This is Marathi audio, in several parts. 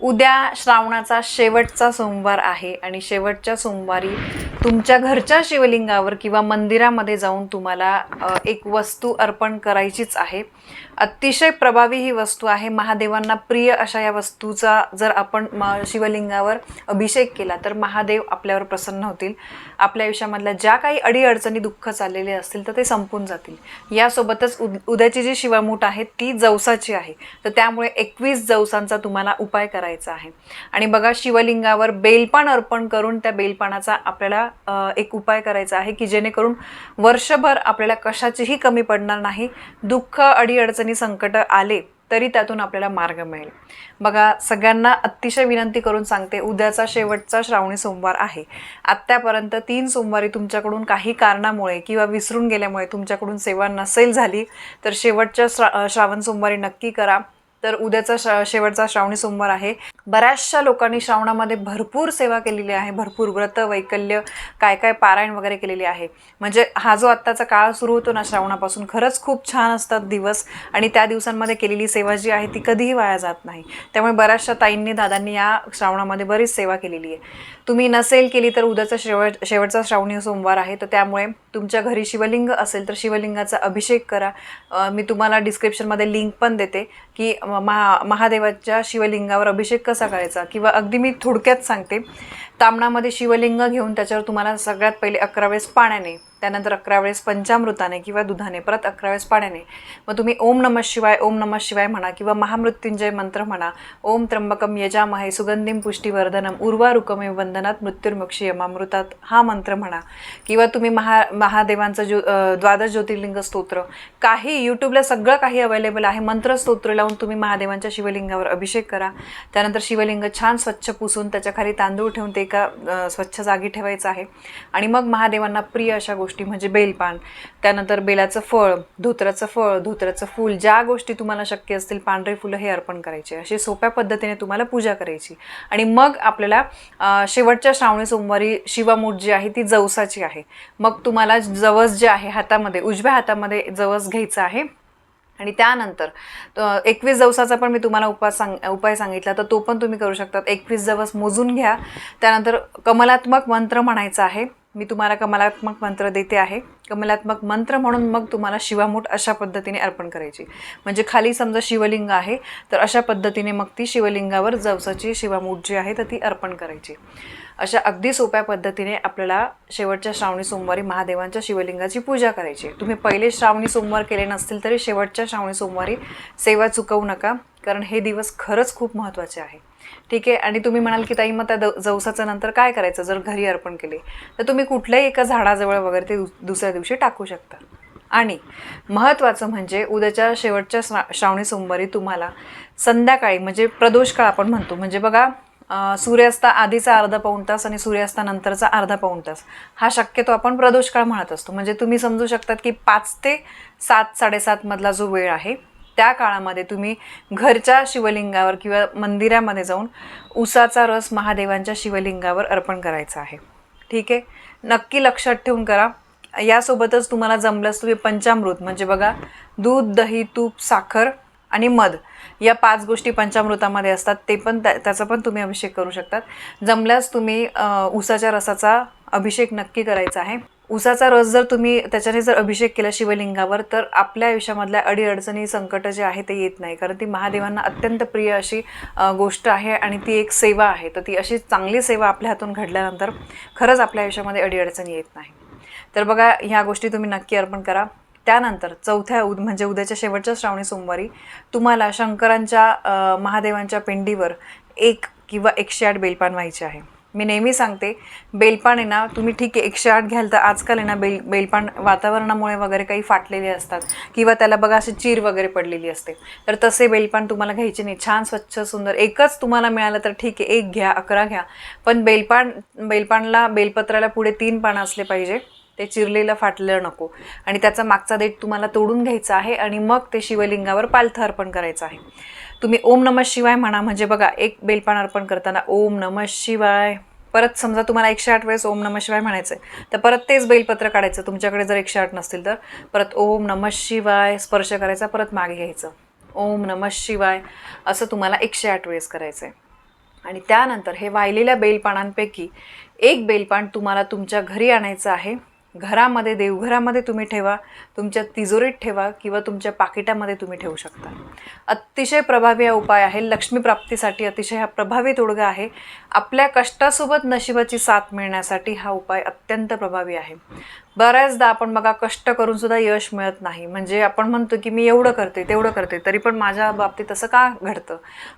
उद्या श्रावणाचा शेवटचा सोमवार आहे आणि शेवटच्या सोमवारी तुमच्या घरच्या शिवलिंगावर किंवा मंदिरामध्ये जाऊन तुम्हाला एक वस्तू अर्पण करायचीच आहे. अतिशय प्रभावी ही वस्तू आहे. महादेवांना प्रिय अशा या वस्तूचा जर आपण म शिवलिंगावर अभिषेक केला तर महादेव आपल्यावर प्रसन्न होतील. आपल्या आयुष्यामधल्या ज्या काही अडीअडचणी दुःख चाललेले असतील तर ते संपून जातील. यासोबतच उद उद्याची जी शिवामूठ आहे ती जवसाची आहे. तर त्यामुळे एकवीस जवसांचा तुम्हाला उपाय करायचा आहे. आणि बघा शिवलिंगावर बेलपान अर्पण करून त्या बेलपानाचा आपल्याला एक उपाय करायचा आहे की जेणेकरून वर्षभर आपल्याला कशाचीही कमी पडणार नाही दुःख अडीअडचणी संकट आले तरी त्यातून आपल्याला मार्ग मिळेल. बघा सगळ्यांना अतिशय विनंती करून सांगते उद्याचा शेवटचा श्रावणी सोमवार आहे. आत्तापर्यंत तीन सोमवारी तुमच्याकडून काही कारणामुळे किंवा विसरून गेल्यामुळे तुमच्याकडून सेवा नसेल झाली तर शेवटच्या श्रा श्रावण सोमवारी नक्की करा. तर उद्याचा श्रा शेवटचा श्रावणी सोमवार आहे. बऱ्याचशा लोकांनी श्रावणामध्ये भरपूर सेवा केलेली आहे. भरपूर व्रत वैकल्य काय काय पारायण वगैरे केलेली आहे. म्हणजे हा जो आत्ताचा काळ सुरू होतो ना श्रावणापासून खरंच खूप छान असतात दिवस आणि त्या दिवसांमध्ये केलेली सेवा जी आहे ती कधीही वाया जात नाही. त्यामुळे बऱ्याचशा ताईंनी दादांनी या श्रावणामध्ये बरीच सेवा केलेली आहे. तुम्ही नसेल केली तर उद्याचा शेवट शेवटचा श्रावणी सोमवार आहे. तर त्यामुळे तुमच्या घरी शिवलिंग असेल तर शिवलिंगाचा अभिषेक करा. मी तुम्हाला डिस्क्रिप्शनमध्ये लिंक पण देते की महा महादेवाच्या शिवलिंगावर अभिषेक कसा करायचा? किंवा अगदी मी थोडक्यात सांगते तामणामध्ये शिवलिंग घेऊन त्याच्यावर तुम्हाला सगळ्यात पहिले अकरा वेळेस पाण्याने त्यानंतर अकरा वेळेस पंचामृताने किंवा दुधाने परत अकरा वेळेस पाण्याने. मग तुम्ही ओम नमः शिवाय ओम नमः शिवाय म्हणा किंवा महामृत्युंजय मंत्र म्हणा ओम त्र्यंबकम यजामहे सुगंधीम पुष्टीवर्धनम उर्वारुकमे वंदनात मृत्युर्मक्षी यमामृतात हा मंत्र म्हणा. किंवा तुम्ही महा महादेवांचं ज्यो द्वादश ज्योतिर्लिंग स्तोत्र काही यूट्यूबला सगळं काही अवेलेबल आहे मंत्र स्तोत्र लावून तुम्ही महादेवांच्या शिवलिंगावर अभिषेक करा. त्यानंतर शिवलिंग छान स्वच्छ पुसून त्याच्याखाली तांदूळ ठेवून ते एका स्वच्छ जागी ठेवायचं आहे. आणि मग महादेवांना प्रिय अशा गोष्टी म्हणजे बेलपान. त्यानंतर बेलाचं फळ धोत्राचं फळ धोत्राचं फूल ज्या गोष्टी तुम्हाला शक्य असतील पांढरे फुलं हे अर्पण करायचे. अशी सोप्या पद्धतीने तुम्हाला पूजा करायची. आणि मग आपल्याला शेवटच्या श्रावणी सोमवारी शिवामूठ जी आहे ती जवसाची आहे. मग तुम्हाला जवस जे आहे हातामध्ये उजव्या हातामध्ये जवस घ्यायचं आहे. आणि त्यानंतर एकवीस दिवसाचा पण मी तुम्हाला उपाय सांग उपाय सांगितला तर तो पण तुम्ही करू शकतात. एकवीस दिवस मोजून घ्या. त्यानंतर कमलात्मक मंत्र म्हणायचा आहे. मी तुम्हाला कमलात्मक मंत्र देते आहे. कमलात्मक मंत्र म्हणून मग तुम्हाला शिवामूठ अशा पद्धतीने अर्पण करायची. म्हणजे खाली समजा शिवलिंग आहे तर अशा पद्धतीने मग ती शिवलिंगावर जवसाची शिवामूठ जी आहे तर ती अर्पण करायची. अशा अगदी सोप्या पद्धतीने आपल्याला शेवटच्या श्रावणी सोमवारी महादेवांच्या शिवलिंगाची पूजा करायची. तुम्ही पहिले श्रावणी सोमवार केले नसतील तरी शेवटच्या श्रावणी सोमवारी सेवा चुकवू नका. कारण हे दिवस खरंच खूप महत्त्वाचे आहे. ठीक आहे? आणि तुम्ही म्हणाल की ताई मग त्या द जवसाचं नंतर काय करायचं? जर घरी अर्पण केले तर तुम्ही कुठल्याही एका झाडाजवळ वगैरे ते दुसऱ्या दिवशी टाकू शकता. आणि महत्त्वाचं म्हणजे उद्याच्या शेवटच्या श्रा श्रावणी सोमवारी तुम्हाला संध्याकाळी म्हणजे प्रदोष काळ आपण म्हणतो म्हणजे बघा सूर्यास्ता आधीचा अर्धा पाऊण तास आणि सूर्यास्तानंतरचा अर्धा पाऊण तास. हा शक्यतो आपण प्रदोष काळ म्हणत असतो. म्हणजे तुम्ही समजू शकतात की पाच ते सात साडेसातमधला जो वेळ आहे त्या काळामध्ये तुम्ही घरच्या शिवलिंगावर किंवा मंदिरामध्ये जाऊन उसाचा रस महादेवांच्या शिवलिंगावर अर्पण करायचा आहे. ठीक आहे? नक्की लक्षात ठेवून करा. यासोबतच तुम्हाला जमलंच तुम्ही पंचामृत. म्हणजे बघा दूध दही तूप साखर आणि मध या पाच गोष्टी पंचामृतामध्ये असतात. ते पण त्या त्याचा पण तुम्ही अभिषेक करू शकतात. जमल्यास तुम्ही उसाच्या रसाचा अभिषेक नक्की करायचा आहे. उसाचा रस जर तुम्ही त्याच्याने जर अभिषेक केला शिवलिंगावर तर आपल्या आयुष्यामधल्या अडीअडचणी संकट जे आहे ते येत नाही. कारण ती महादेवांना अत्यंत प्रिय अशी गोष्ट आहे आणि ती एक सेवा आहे. तर ती अशी चांगली सेवा आपल्या हातून घडल्यानंतर खरंच आपल्या आयुष्यामध्ये अडीअडचणी येत नाही. तर बघा ह्या गोष्टी तुम्ही नक्की अर्पण करा. त्यानंतर चौथ्या उद म्हणजे उद्याच्या शेवटच्या श्रावणी सोमवारी तुम्हाला शंकरांच्या महादेवांच्या पिंडीवर एक किंवा एकशे आठ बेलपान व्हायचे आहे. मी नेहमी सांगते बेलपान आहे ना तुम्ही ठीक आहे एकशे आठ घ्याल तर आजकाल आहे ना बेल बेलपान वातावरणामुळे वगैरे काही फाटलेले असतात. किंवा त्याला बघा अशी चीर वगैरे पडलेली असते. तर तसे बेलपान तुम्हाला घ्यायचे नाही. छान स्वच्छ सुंदर एकच तुम्हाला मिळालं तर ठीक आहे. एक घ्या अकरा घ्या. पण बेलपान बेलपानला बेलपत्राला पुढे तीन पानं असले पाहिजे. ते चिरलेलं फाटलेलं नको. आणि त्याचा मागचा देठ तुम्हाला तोडून घ्यायचा आहे आणि मग ते शिवलिंगावर पालथं अर्पण करायचं आहे. तुम्ही ओम नमः शिवाय म्हणा म्हणजे बघा एक बेलपान अर्पण करताना ओम नमः शिवाय. परत समजा तुम्हाला एकशे आठ वेळेस ओम नमः शिवाय म्हणायचं आहे तर परत तेच बेलपत्र काढायचं. तुमच्याकडे जर एकशे आठ नसतील तर परत ओम नमः शिवाय स्पर्श करायचा परत मागे घ्यायचं. ओम नमः शिवाय असं तुम्हाला एकशे आठ वेळेस करायचं आहे आणि त्यानंतर हे वाहिलेल्या बेलपानांपैकी एक बेलपान तुम्हाला तुमच्या घरी आणायचं आहे. घरामध्ये देवघरामध्ये तुम्ही ठेवा तुमच्या तिजोरीत ठेवा किंवा तुमच्या पाकिटामध्ये तुम्ही ठेवू शकता. अतिशय प्रभावी हा उपाय आहे. लक्ष्मी प्राप्तीसाठी अतिशय हा प्रभावी तोडगा आहे. आपल्या कष्टासोबत नशिबाची साथ मिळण्यासाठी हा उपाय अत्यंत प्रभावी आहे. बऱ्याचदा आपण बघा कष्ट करून सुद्धा यश मिळत नाही. म्हणजे आपण म्हणतो की मी एवढं करते तेवढं करते तरी पण माझ्या बाबतीत असं का घडतं?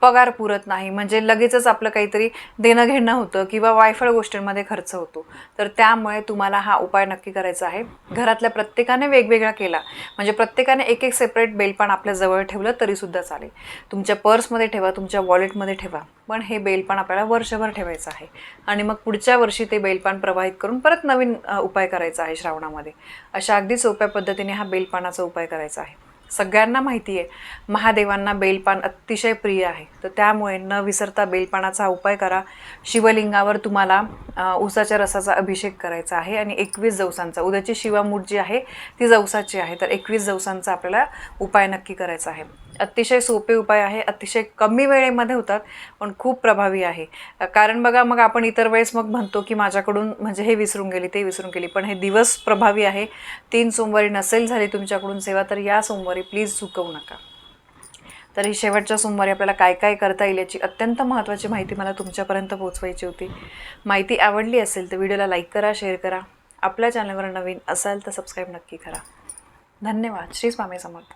पगार पुरत नाही. म्हणजे लगेचच आपलं काहीतरी देणं घेणं होतं किंवा वायफळ गोष्टींमध्ये खर्च होतो. तर त्यामुळे तुम्हाला हा उपाय नक्की करायचा आहे. घरातल्या प्रत्येकाने वेगवेगळा केला. म्हणजे प्रत्येकाने एक एक सेपरेट बेलपान आपल्या जवळ ठेवलं तरीसुद्धा चालेल. तुमच्या पर्समध्ये ठेवा तुमच्या वॉलेटमध्ये ठेवा. पण हे बेलपान आपल्याला वर्ष वर्षभर ठेवायचं आहे. आणि मग पुढच्या वर्षी ते बेलपान प्रवाहित करून परत नवीन उपाय करायचा आहे श्रावणामध्ये. अशा अगदी सोप्या पद्धतीने हा बेलपानाचा उपाय करायचा आहे. सगळ्यांना माहिती आहे महादेवांना बेलपान अतिशय प्रिय आहे. तर त्यामुळे न विसरता बेलपानाचा हा उपाय करा. शिवलिंगावर तुम्हाला उसाच्या रसाचा अभिषेक करायचा आहे आणि एकवीस जवसांचा उद्याची शिवामूठ जी आहे ती जवसाची आहे. तर एकवीस जवसांचा आपल्याला उपाय नक्की करायचा आहे. अतिशय सोपे उपाय आहे अतिशय कमी वेळेमध्ये होतात पण खूप प्रभावी आहे. कारण बघा मग आपण इतर वेळेस मग म्हणतो की माझ्याकडून म्हणजे हे विसरून गेली ते विसरून गेली पण हे दिवस प्रभावी आहे. तीन सोमवारी नसेल झाली तुमच्याकडून सेवा तर या सोमवारी प्लीज चुकवू नका. तर ही शेवटच्या सोमवारी आपल्याला काय काय करता येईल याची अत्यंत महत्त्वाची माहिती मला तुमच्यापर्यंत पोहोचवायची होती. माहिती आवडली असेल तर व्हिडिओला लाईक करा शेअर करा. आपल्या चॅनलवर नवीन असाल तर सबस्क्राईब नक्की करा. धन्यवाद. श्री स्वामी समर्थ.